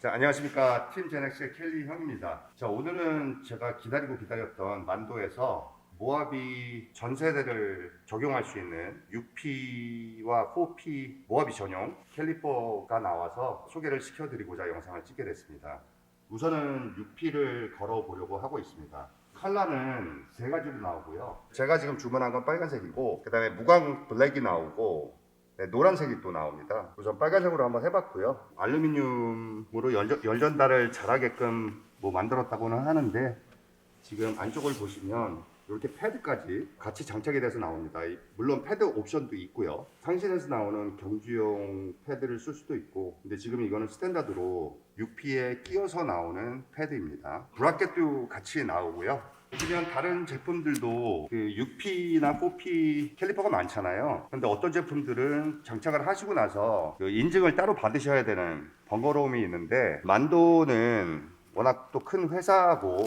자, 안녕하십니까. 팀 제넥스의 켈리 형입니다. 자, 오늘은 제가 기다리고 기다렸던 만도에서 모하비 전 세대를 적용할 수 있는 6P와 4P 모하비 전용 캘리퍼가 나와서 소개를 시켜드리고자 영상을 찍게 됐습니다. 우선은 6P를 걸어보려고 하고 있습니다. 컬러는 세 가지로 나오고요. 제가 지금 주문한 건 빨간색이고, 그 다음에 무광 블랙이 나오고, 네, 노란색이 또 나옵니다. 우선 빨간색으로 한번 해봤고요. 알루미늄으로 열전, 열전달을 잘하게끔 뭐 만들었다고는 하는데 지금 안쪽을 보시면 이렇게 패드까지 같이 장착이 돼서 나옵니다. 이- 물론 패드 옵션도 있고요. 상신에서 나오는 경주용 패드를 쓸 수도 있고, 근데 지금 이거는 스탠다드로 6P에 끼워서 나오는 패드입니다. 브라켓도 같이 나오고요. 보시면 다른 제품들도 그 6P나 4P 캘리퍼가 많잖아요. 근데 어떤 제품들은 장착을 하시고 나서 그 인증을 따로 받으셔야 되는 번거로움이 있는데 만도는 워낙 또 큰 회사고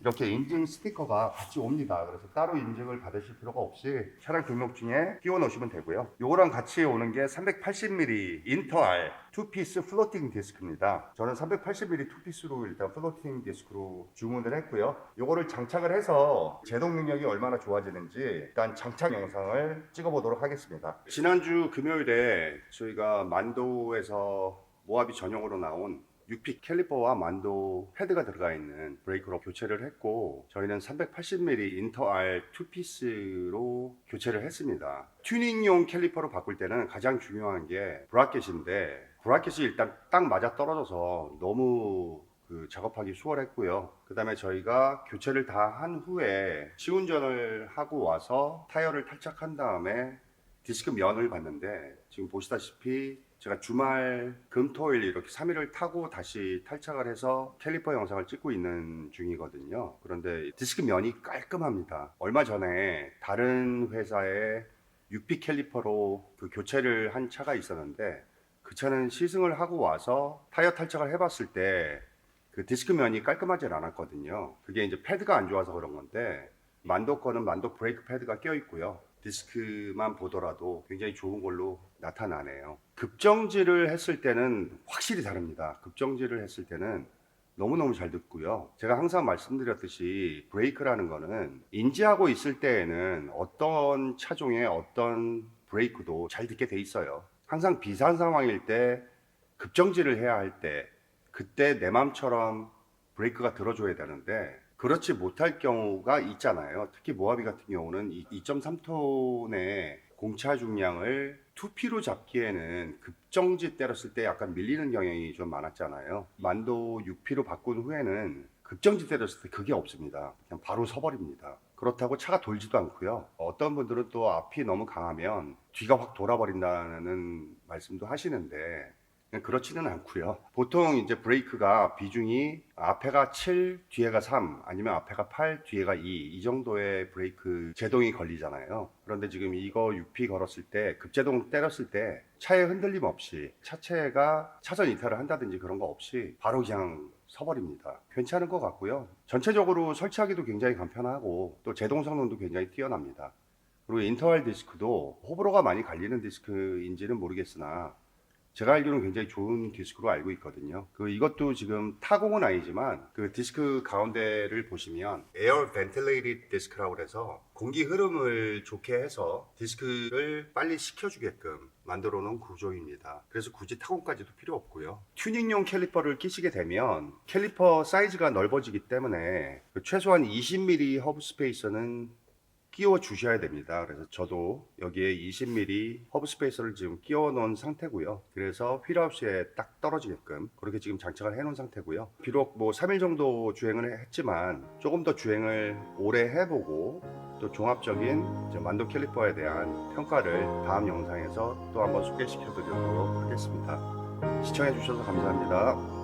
이렇게 인증 스티커가 같이 옵니다. 그래서 따로 인증을 받으실 필요가 없이 차량 등록증에 끼워 넣으시면 되고요. 요거랑 같이 오는 게 380mm 인터알 투피스 플로팅 디스크입니다. 저는 380mm 투피스로 일단 플로팅 디스크로 주문을 했고요. 요거를 장착을 해서 제동 능력이 얼마나 좋아지는지 일단 장착 영상을 찍어보도록 하겠습니다. 지난주 금요일에 저희가 만도에서 모하비 전용으로 나온 6P 캘리퍼와 만도 패드가 들어가 있는 브레이크로 교체를 했고 저희는 380mm 인터알 2피스로 교체를 했습니다. 튜닝용 캘리퍼로 바꿀 때는 가장 중요한 게 브라켓인데 브라켓이 일단 딱 맞아 떨어져서 너무 그 작업하기 수월했고요. 그 다음에 저희가 교체를 다 한 후에 시운전을 하고 와서 타이어를 탈착한 다음에 디스크 면을 봤는데 지금 보시다시피 제가 주말 금토일 이렇게 3일을 타고 다시 탈착을 해서 캘리퍼 영상을 찍고 있는 중이거든요. 그런데 디스크 면이 깔끔합니다. 얼마 전에 다른 회사의 6P 캘리퍼로 그 교체를 한 차가 있었는데 그 차는 시승을 하고 와서 타이어 탈착을 해봤을 때 그 디스크 면이 깔끔하지 않았거든요. 그게 이제 패드가 안 좋아서 그런 건데 만도 거는 만도 브레이크 패드가 껴 있고요. 디스크만 보더라도 굉장히 좋은 걸로 나타나네요. 급정지를 했을 때는 확실히 다릅니다. 급정지를 했을 때는 너무너무 잘 듣고요. 제가 항상 말씀드렸듯이 브레이크라는 거는 인지하고 있을 때에는 어떤 차종의 어떤 브레이크도 잘 듣게 돼 있어요. 항상 비상 상황일 때 급정지를 해야 할 때 그때 내 맘처럼 브레이크가 들어줘야 되는데 그렇지 못할 경우가 있잖아요. 특히 모하비 같은 경우는 2.3톤의 공차 중량을 2P로 잡기에는 급정지 때렸을 때 약간 밀리는 경향이 좀 많았잖아요. 만도 6P로 바꾼 후에는 급정지 때렸을 때 그게 없습니다. 그냥 바로 서버립니다. 그렇다고 차가 돌지도 않고요. 어떤 분들은 또 앞이 너무 강하면 뒤가 확 돌아버린다는 말씀도 하시는데 그렇지는 않고요. 보통 이제 브레이크가 비중이 앞에가 7, 뒤에가 3, 아니면 앞에가 8, 뒤에가 2, 이 정도의 브레이크 제동이 걸리잖아요. 그런데 지금 이거 6P 걸었을 때 급제동 때렸을 때 차에 흔들림 없이 차체가 차선 이탈을 한다든지 그런 거 없이 바로 그냥 서버립니다. 괜찮은 것 같고요. 전체적으로 설치하기도 굉장히 간편하고 또 제동 성능도 굉장히 뛰어납니다. 그리고 인터할 디스크도 호불호가 많이 갈리는 디스크인지는 모르겠으나 제가 알기로는 굉장히 좋은 디스크로 알고 있거든요. 그 이것도 지금 타공은 아니지만 그 디스크 가운데를 보시면 에어 벤틀레이티드 디스크라고 그래서 공기 흐름을 좋게 해서 디스크를 빨리 식혀주게끔 만들어 놓은 구조입니다. 그래서 굳이 타공까지도 필요 없고요. 튜닝용 캘리퍼를 끼시게 되면 캘리퍼 사이즈가 넓어지기 때문에 그 최소한 20mm 허브 스페이서는 끼워 주셔야 됩니다. 그래서 저도 여기에 20mm 허브 스페이서를 지금 끼워 놓은 상태고요. 그래서 휠하우스에 딱 떨어지게끔 그렇게 지금 장착을 해 놓은 상태고요. 비록 뭐 3일 정도 주행을 했지만 조금 더 주행을 오래 해보고 또 종합적인 만도 캘리퍼에 대한 평가를 다음 영상에서 또 한번 소개시켜 드리도록 하겠습니다. 시청해 주셔서 감사합니다.